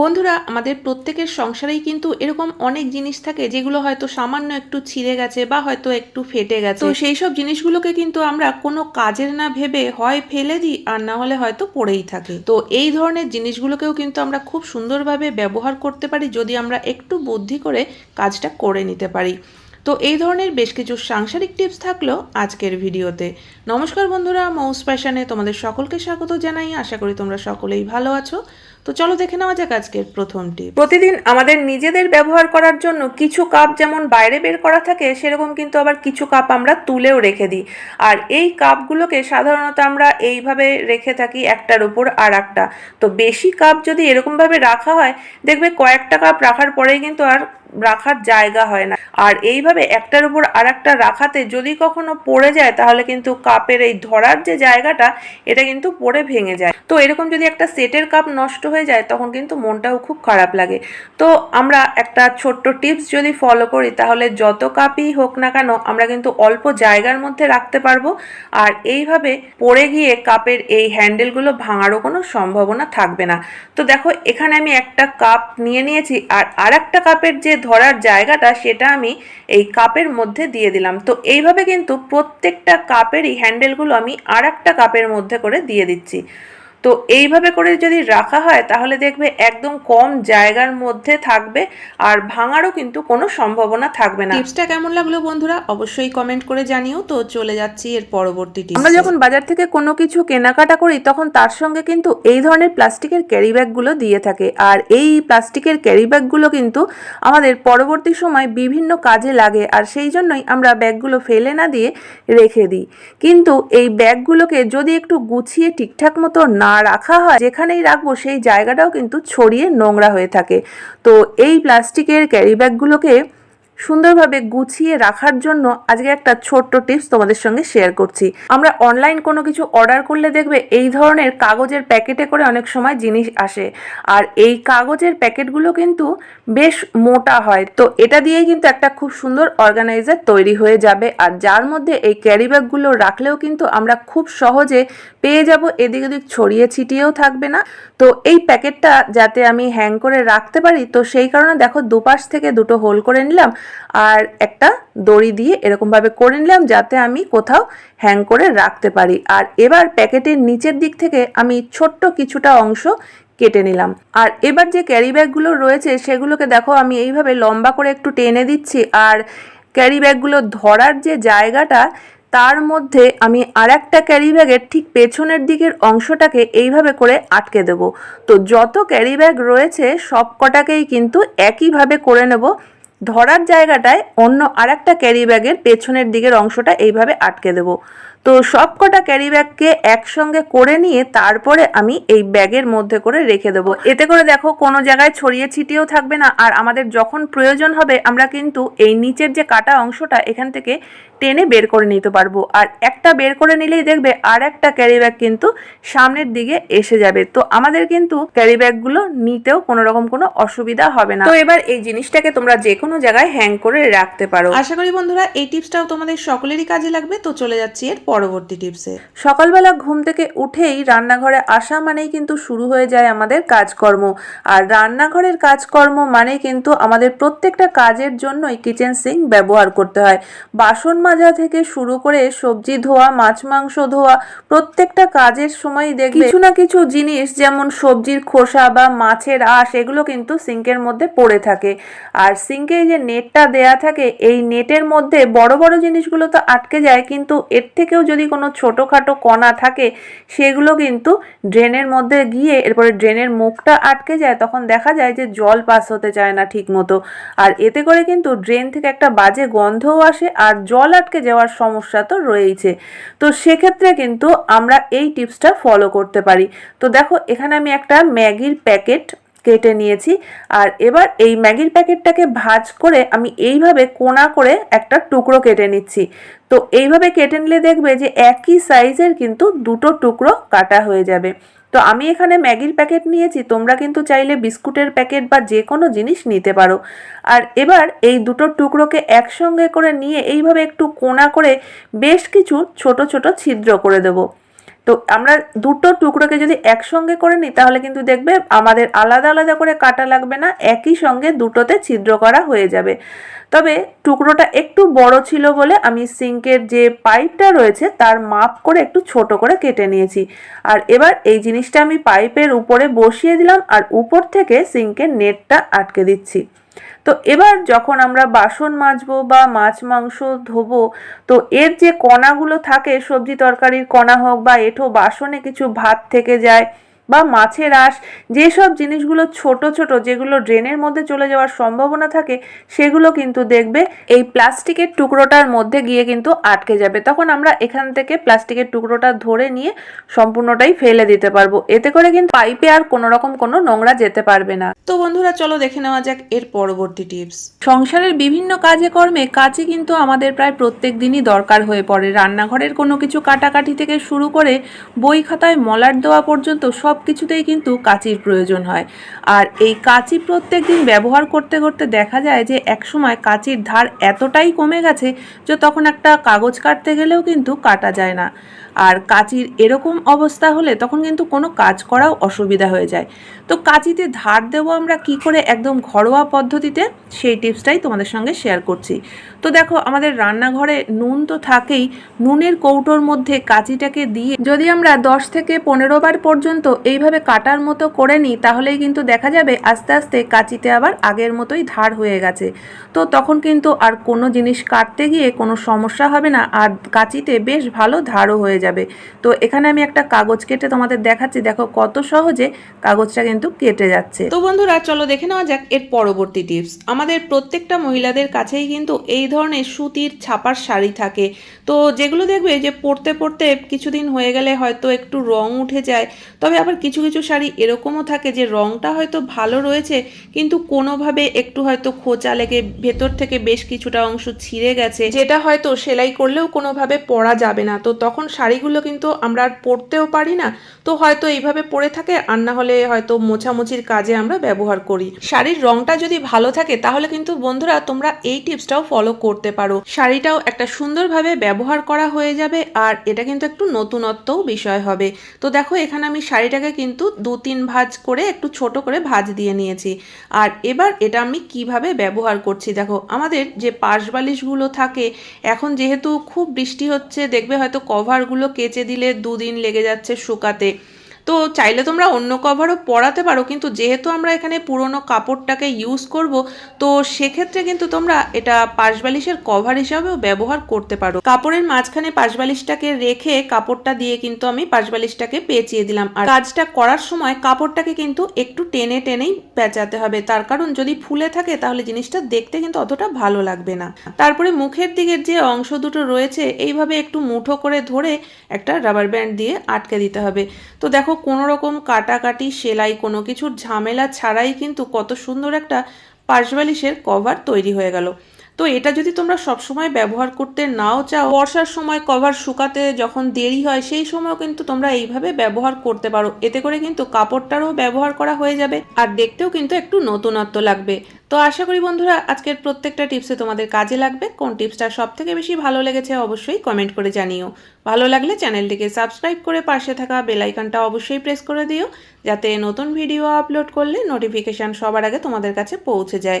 বন্ধুরা, আমাদের প্রত্যেকের সংসারেই কিন্তু এরকম অনেক জিনিস থাকে যেগুলো হয়তো সামান্য একটু ছিঁড়ে গেছে বা হয়তো একটু ফেটে গেছে। তো সেই সব জিনিসগুলোকে কিন্তু আমরা কোনো কাজের না ভেবে হয় ফেলে দিই আর না হলে হয়তো পড়েই থাকে। তো এই ধরনের জিনিসগুলোকেও কিন্তু আমরা খুব সুন্দরভাবে ব্যবহার করতে পারি যদি আমরা একটু বুদ্ধি করে কাজটা করে নিতে পারি। তো এই ধরনের বেশ কিছু সাংসারিক টিপস থাকল আজকের ভিডিওতে। নমস্কার বন্ধুরা, মৌস প্যাশনে তোমাদের সকলকে স্বাগত জানাই। আশা করি তোমরা সকলেই ভালো আছো। তো চলো দেখে নেওয়া যাক আজকের প্রথম টিপ। প্রতিদিন আমাদের নিজেদের ব্যবহার করার জন্য কিছু কাপ যেমন বাইরে বের করা থাকে, সেরকম কিন্তু আবার কিছু কাপ আমরা তুলেও রেখে দিই। আর এই কাপগুলোকে সাধারণত আমরা এইভাবে রেখে থাকি একটার উপর আর একটা তো বেশি কাপ যদি এরকমভাবে রাখা হয়, দেখবে কয়েকটা কাপ রাখার পরেই কিন্তু আর রাখার জায়গা হয় না। আর এইভাবে একটার উপর আর একটা রাখাতে যদি কখনো পড়ে যায়, তাহলে কিন্তু কাপের এই ধরার যে জায়গাটা, এটা কিন্তু পড়ে ভেঙে যায়। তো এরকম যদি একটা সেটের কাপ নষ্ট হয়ে যায়, তখন কিন্তু মনটাও খুব খারাপ লাগে। তো আমরা একটা ছোট্ট টিপস যদি ফলো করি, তাহলে যত কাপই হোক না কেন আমরা কিন্তু অল্প জায়গার মধ্যে রাখতে পারব। আর এইভাবে পড়ে গিয়ে কাপের এই হ্যান্ডেলগুলো ভাঙারও কোনো সম্ভাবনা থাকবে না। তো দেখো, এখানে আমি একটা কাপ নিয়ে নিয়েছি, আর আর একটা কাপের যে ধরার জায়গাটা, সেটা আমি এই কাপের মধ্যে দিয়ে দিলাম। তো এইভাবে কিন্তু প্রত্যেকটা কাপেরই হ্যান্ডেলগুলো আমি আর একটা কাপের মধ্যে করে দিয়ে দিচ্ছি। তো এইভাবে করে যদি রাখা হয় তাহলে দেখবে একদম কম জায়গার মধ্যে থাকবে আর ভাঙারও কিন্তু কোনো সম্ভাবনা থাকবে না। টিপসটা কেমন লাগল বন্ধুরা? অবশ্যই কমেন্ট করে জানিও। তো চলে যাচ্ছি এর পরবর্তী টিপস আমরা যখন বাজার থেকে কোনো কিছু কেনাকাটা করি তখন তার সঙ্গে কিন্তু এই ধরনের প্লাস্টিকের ক্যারি ব্যাগগুলো দিয়ে থাকে। আর এই প্লাস্টিকের ক্যারি ব্যাগগুলো কিন্তু আমাদের পরবর্তী সময় বিভিন্ন কাজে লাগে আর সেই জন্যই আমরা ব্যাগগুলো ফেলে না দিয়ে রেখে দিই। কিন্তু এই ব্যাগগুলোকে যদি একটু গুছিয়ে ঠিকঠাক মতো না রাখা হয়, যেখানেই রাখব সেই জায়গাটাও কিন্তু ছড়িয়ে নোংরা হয়ে থাকে। তো এই প্লাস্টিকের ক্যারি ব্যাগগুলোকে সুন্দরভাবে গুছিয়ে রাখার জন্য আজকে একটা ছোট্ট টিপস তোমাদের সঙ্গে শেয়ার করছি। আমরা অনলাইন কোনো কিছু অর্ডার করলে দেখবে এই ধরনের কাগজের প্যাকেটে করে অনেক সময় জিনিস আসে। আর এই কাগজের প্যাকেটগুলো কিন্তু বেশ মোটা হয়। তো এটা দিয়েই কিন্তু একটা খুব সুন্দর অর্গানাইজার তৈরি হয়ে যাবে। আর যার মধ্যে এই ক্যারি ব্যাগগুলো রাখলেও কিন্তু আমরা খুব সহজে পেয়ে যাব। এদিক ওদিক ছড়িয়ে ছিটিয়েও থাকবে না। তো এই প্যাকেটটা যাতে আমি হ্যাং করে রাখতে পারি, তো সেই কারণে দেখো দুপাশ থেকে দুটো হোল করে নিলাম। আর একটা দড়ি দিয়ে এরকমভাবে করে নিলাম যাতে আমি কোথাও হ্যাং করে রাখতে পারি। আর এবার প্যাকেটের নিচের দিক থেকে আমি ছোট্ট কিছুটা অংশ কেটে নিলাম। আর এবার যে ক্যারি ব্যাগগুলো রয়েছে সেগুলোকে দেখো আমি এইভাবে লম্বা করে একটু টেনে দিচ্ছি। আর ক্যারি ব্যাগগুলো ধরার যে জায়গাটা, তার মধ্যে আমি আর একটা ক্যারি ব্যাগের ঠিক পেছনের দিকের অংশটাকে এইভাবে করে আটকে দেব। তো যত ক্যারি ব্যাগ রয়েছে সব কটাকেই কিন্তু একইভাবে করে নেব। ধরার জায়গাটায় অন্য আর একটা ক্যারি ব্যাগের পেছনের দিকের অংশটা এইভাবে আটকে দেব। তো সব কটা ক্যারি ব্যাগকে একসঙ্গে করে নিয়ে তারপরে আমি এই ব্যাগের মধ্যে করে রেখে দেবো। এতে করে দেখো কোনো জায়গায় ছড়িয়ে ছিটিয়েও থাকবে না। আর আমাদের যখন প্রয়োজন হবে, আমরা কিন্তু এই নিচের যে কাটা অংশটা, এখান থেকে টেনে বের করে নিতে পারব। আর একটা বের করে নিলেই দেখবে আর একটা ক্যারি ব্যাগ কিন্তু সামনের দিকে এসে যাবে। তো আমাদের কিন্তু ক্যারি ব্যাগগুলো নিতেও কোনো রকম কোনো অসুবিধা হবে না। তো এবার এই জিনিসটাকে তোমরা যে কোনো জায়গায় হ্যাং করে রাখতে পারো। আশা করি বন্ধুরা এই টিপসটাও তোমাদের সকলেরই কাজে লাগবে। তো চলে যাচ্ছি এর পরবর্তী টিপসে। সকালবেলা ঘুম থেকে উঠেই রান্নাঘরে আসা মানেই কিন্তু শুরু হয়ে যায় আমাদের কাজকর্ম। আর রান্নাঘরের কাজকর্ম মানে কিন্তু আমাদের প্রত্যেকটা কাজের জন্যই কিচেন সিঙ্ক ব্যবহার করতে হয়। বাসন মাজা থেকে শুরু করে সবজি ধোয়া মাছ মাংস ধোয়া প্রত্যেকটা কাজের সময় দেখবে কিছু না কিছু জিনিস যেমন সবজির খোসা বা মাছের আঁশ এগুলো কিন্তু সিঙ্কের মধ্যে পড়ে থাকে। আর সিঙ্কে যে নেটটা দেয়া থাকে, এই নেটের মধ্যে বড় বড় জিনিসগুলো তো আটকে যায়, কিন্তু এর থেকেও যদি কোনো ছোটোখাটো কণা থাকে, সেগুলো কিন্তু ড্রেনের মধ্যে গিয়ে এরপরে ড্রেনের মুখটা আটকে যায়, তখন দেখা যায় যে জল পাস হতে চায় না ঠিক মতো আর এতে করে কিন্তু ড্রেন থেকে একটা বাজে গন্ধও আসে, আর জল আটকে যাওয়ার সমস্যা তো রয়েইছে। তো সেক্ষেত্রে কিন্তু আমরা এই টিপসটা ফলো করতে পারি। তো দেখো, এখানে আমি একটা ম্যাগির প্যাকেট কেটে নিয়েছি। আর এবার এই ম্যাগির প্যাকেটটাকে ভাজ করে আমি এইভাবে কোনা করে একটা টুকরো কেটে নিচ্ছি। তো এইভাবে কেটে নিলে দেখবে যে একই সাইজের কিন্তু দুটো টুকরো কাটা হয়ে যাবে। তো আমি এখানে ম্যাগির প্যাকেট নিয়েছি, তোমরা কিন্তু চাইলে বিস্কুটের প্যাকেট বা যে কোনো জিনিস নিতে পারো। আর এবার এই দুটো টুকরোকে একসঙ্গে করে নিয়ে এইভাবে একটু কোনা করে বেশ কিছু ছোট ছোট ছিদ্র করে দেবো। তো আমরা দুটো টুকরোকে যদি একসঙ্গে করে নিই, তাহলে কিন্তু দেখবে আমাদের আলাদা আলাদা করে কাটা লাগবে না, একই সঙ্গে দুটোতে ছিদ্র করা হয়ে যাবে। তবে টুকরোটা একটু বড় ছিল বলে আমি সিঙ্কের যে পাইপটা রয়েছে, তার মাপ করে একটু ছোট করে কেটে নিয়েছি। আর এবার এই জিনিসটা আমি পাইপের উপরে বসিয়ে দিলাম, আর উপর থেকে সিঙ্কের নেটটা আটকে দিচ্ছি। তো এবার যখন আমরা বাসন মাজবো বা মাছ, মাংস ধোবো, তো এর যে কণাগুলো থাকে, সবজি তরকারির কণা হোক বা এঁঠো বাসনে কিছু ভাত থেকে যায় বা মাছের আঁশ যেসব জিনিসগুলো ছোট ছোট যেগুলো ড্রেনের মধ্যে চলে যাওয়ার সম্ভাবনা থাকে সেগুলো কিন্তু দেখবে এই প্লাস্টিকের টুকরোটার মধ্যে গিয়ে কিন্তু আটকে যাবে। তখন আমরা এখান থেকে প্লাস্টিকের টুকরোটা ধরে নিয়ে সম্পূর্ণটাই ফেলে দিতে পারব। এতে করে কিন্তু পাইপে আর কোনো রকম কোনো নোংরা যেতে পারবে না। তো বন্ধুরা চলো দেখে নেওয়া যাক এর পরবর্তী টিপস। সংসারের বিভিন্ন কাজে কর্মে কাজে কিন্তু আমাদের প্রায় প্রত্যেক দিনই দরকার হয়ে পড়ে। রান্নাঘরের কোনো কিছু কাটাকাটি থেকে শুরু করে বই খাতায় মলার দেওয়া পর্যন্ত সব কিছুতেই কিন্তু কাঁচির প্রয়োজন হয়। আর এই কাঁচি প্রত্যেক দিন ব্যবহার করতে করতে দেখা যায় যে একসময় কাঁচির ধার এতটাই কমে গেছে যে তখন একটা কাগজ কাটতে গেলেও কিন্তু কাটা যায় না। আর কাঁচির এরকম অবস্থা হলে তখন কিন্তু কোনো কাজ করাও অসুবিধা হয়ে যায়। তো কাঁচিতে ধার দেবো আমরা কি করে একদম ঘরোয়া পদ্ধতিতে? সেই টিপসটাই তোমাদের সঙ্গে শেয়ার করছি। তো দেখো, আমাদের রান্নাঘরে নুন তো থাকেই। নুনের কৌটোর মধ্যে কাঁচিটাকে দিয়ে যদি আমরা দশ থেকে পনেরো বার পর্যন্ত এইভাবে কাটার মতো করে নিই তাহলেই কিন্তু দেখা যাবে আস্তে আস্তে কাঁচিতে আবার আগের মতোই ধার হয়ে গেছে। তো তখন কিন্তু আর কোনো জিনিস কাটতে গিয়ে কোনো সমস্যা হবে না, আর কাঁচিতে বেশ ভালো ধারও হয়ে যাবে। তো এখানে আমি একটা কাগজ কেটে তোমাদের দেখাচ্ছি, দেখো কত সহজে কাগজটা কিন্তু কেটে যাচ্ছে। তো বন্ধুরা, চলো দেখে নেওয়া যাক এর পরবর্তী টিপস। আমাদের প্রত্যেকটা মহিলাদের কাছেই কিন্তু এই ধরনের সুতির ছাপার শাড়ি থাকে। তো যেগুলো দেখবে যে পরতে পরতে কিছুদিন হয়ে গেলে হয়তো একটু রং উঠে যায়, তবে আবার কিছু কিছু শাড়ি এরকমও থাকে যে রংটা হয়তো ভালো রয়েছে, কিন্তু কোনোভাবে একটু হয়তো খোঁচা লেগে ভেতর থেকে বেশ কিছুটা অংশ ছিঁড়ে গেছে। যেটা হয়তো সেলাই করলেও কোনোভাবে পরা যাবে না। তো তখন শাড়িগুলো কিন্তু আমরা আর পরতেও পারি না। তো হয়তো এইভাবে পরে থাকে, আর না হলে হয়তো মোছামুছির কাজে আমরা ব্যবহার করি। শাড়ির রংটা যদি ভালো থাকে, তাহলে কিন্তু বন্ধুরা তোমরা এই টিপসটাও ফলো করতে পারো। শাড়িটাও একটা সুন্দরভাবে ব্যবহার করা হয়ে যাবে, আর এটা কিন্তু একটু নতুনত্বও বিষয় হবে। তো দেখো, এখানে আমি শাড়িটাকে কিন্তু দু তিন ভাজ করে একটু ছোট করে ভাজ দিয়ে নিয়েছি। আর এবার এটা আমি কীভাবে ব্যবহার করছি? দেখো, আমাদের যে পাশ বালিশগুলো থাকে, এখন যেহেতু খুব বৃষ্টি হচ্ছে, দেখবে হয়তো কভারগুলো কেচে দিলে দুদিন লেগে যাচ্ছে শুকাতে। তো চাইলে তোমরা অন্য কভারও পরাতে পারো, কিন্তু যেহেতু আমরা এখানে পুরনো কাপড়টাকে ইউজ করব, তো সেক্ষেত্রে কিন্তু তোমরা এটা পাশবালিশের কভার হিসাবেও ব্যবহার করতে পারো। কাপড়ের মাঝখানে পাশবালিশটাকে রেখে কাপড়টা দিয়ে কিন্তু আমি পাশবালিশটাকে পেঁচিয়ে দিলাম। আর কাজটা করার সময় কাপড়টাকে কিন্তু একটু টেনে টেনেই পেঁচাতে হবে। তার কারণ যদি ফুলে থাকে তাহলে জিনিসটা দেখতে কিন্তু অতটা ভালো লাগবে না। তারপরে মুখের দিকের যে অংশ দুটো রয়েছে, এইভাবে একটু মুঠো করে ধরে একটা রাবার ব্যান্ড দিয়ে আটকে দিতে হবে। তো দেখো কোনো রকম কাটাকাটি, সেলাই কোনো কিছুর ঝামেলা ছাড়াই কিন্তু কত সুন্দর একটা পার্শ্ববালিশের কভার তৈরি হয়ে গেল। তো এটা যদি তোমরা সবসময় ব্যবহার করতে নাও চাও, বর্ষার সময় কভার শুকাতে যখন দেরি হয়, সেই সময়ও কিন্তু তোমরা এইভাবে ব্যবহার করতে পারো। এতে করে কিন্তু কাপড়টারও ব্যবহার করা হয়ে যাবে আর দেখতেও কিন্তু একটু নতুনত্ব লাগবে। তো আশা করি বন্ধুরা, আজকের প্রত্যেকটা টিপসে তোমাদের কাজে লাগবে। কোন টিপসটা সব থেকে বেশি ভালো লেগেছে অবশ্যই কমেন্ট করে জানিও। ভালো লাগলে চ্যানেলটিকে সাবস্ক্রাইব করে পাশে থাকা বেলাইকনটা অবশ্যই প্রেস করে দিও, যাতে নতুন ভিডিও আপলোড করলে নোটিফিকেশান সবার আগে তোমাদের কাছে পৌঁছে যায়।